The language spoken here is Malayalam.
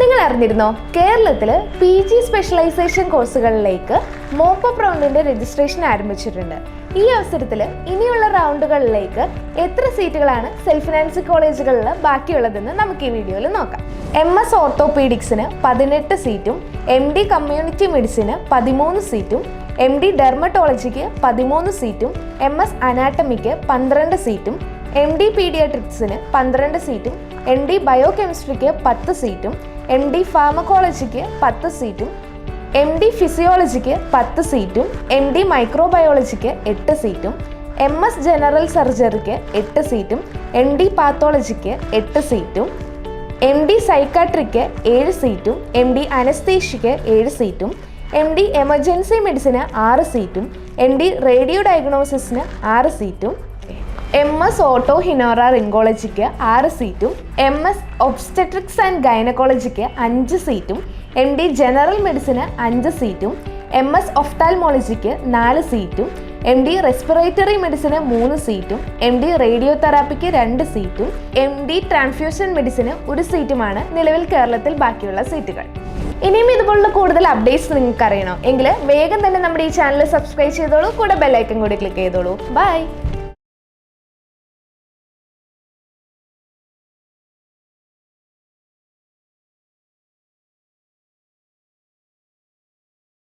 നിങ്ങൾ അറിഞ്ഞിരുന്നോ കേരളത്തിൽ പി ജി സ്പെഷ്യലൈസേഷൻ കോഴ്സുകളിലേക്ക് മോപ്പപ്പ് റൗണ്ടിന്റെ രജിസ്ട്രേഷൻ ആരംഭിച്ചിട്ടുണ്ട്. ഈ അവസരത്തിൽ ഇനിയുള്ള റൗണ്ടുകളിലേക്ക് എത്ര സീറ്റുകളാണ് സെൽഫ് ഫിനാൻസ് കോളേജുകളിൽ ബാക്കിയുള്ളതെന്ന് നമുക്ക് ഈ വീഡിയോയിൽ നോക്കാം. എം എസ് ഓർത്തോപീഡിക്സിന് പതിനെട്ട് സീറ്റും എം ഡി കമ്മ്യൂണിറ്റി മെഡിസിന് പതിമൂന്ന് സീറ്റും എം ഡി ഡെർമറ്റോളജിക്ക് പതിമൂന്ന് സീറ്റും എം എസ് അനാട്ടമിക്ക് പന്ത്രണ്ട് സീറ്റും എം ഡി പീഡിയാട്രിക്സിന് പന്ത്രണ്ട് സീറ്റും എം ഡി ബയോ കെമിസ്ട്രിക്ക് പത്ത് സീറ്റും എം ഡി ഫാർമക്കോളജിക്ക് പത്ത് സീറ്റും എം ഡി ഫിസിയോളജിക്ക് പത്ത് സീറ്റും എം ഡി മൈക്രോബയോളജിക്ക് എട്ട് സീറ്റും എം എസ് ജനറൽ സർജറിക്ക് എട്ട് സീറ്റും എം ഡി പാത്തോളജിക്ക് എട്ട് സീറ്റും എം ഡി സൈക്കാട്രിക്ക് ഏഴ് സീറ്റും എം ഡി അനസ്തേഷ്യക്ക് ഏഴ് സീറ്റും എം ഡി എമർജൻസി മെഡിസിന് ആറ് സീറ്റും എം ഡി റേഡിയോ ഡയഗ്നോസിസിന് ആറ് സീറ്റും എം എസ് ഓട്ടോ ഹിനോറ റിങ്കോളജിക്ക് ആറ് സീറ്റും എം എസ് ഒബ്സ്റ്റട്രിക്സ് ആൻഡ് ഗൈനക്കോളജിക്ക് അഞ്ച് സീറ്റും എം ഡി ജനറൽ മെഡിസിന് അഞ്ച് സീറ്റും എം എസ് ഒഫ്താൽമോളജിക്ക് നാല് സീറ്റും എം ഡി റെസ്പിറേറ്ററി മെഡിസിന് മൂന്ന് സീറ്റും എം ഡി റേഡിയോ തെറാപ്പിക്ക് രണ്ട് സീറ്റും എം ഡി ട്രാൻസ്ഫ്യൂഷൻ മെഡിസിന് ഒരു സീറ്റുമാണ് നിലവിൽ കേരളത്തിൽ ബാക്കിയുള്ള സീറ്റുകൾ ഇനിയും ഇതുപോലുള്ള കൂടുതൽ അപ്ഡേറ്റ്സ് നിങ്ങൾക്ക് അറിയണം എങ്കിൽ വേഗം തന്നെ നമ്മുടെ ഈ ചാനൽ സബ്സ്ക്രൈബ് ചെയ്തോളൂ കൂടെ ബെല്ലൈക്കൻ കൂടി ക്ലിക്ക് ചെയ്തോളൂ. ബൈ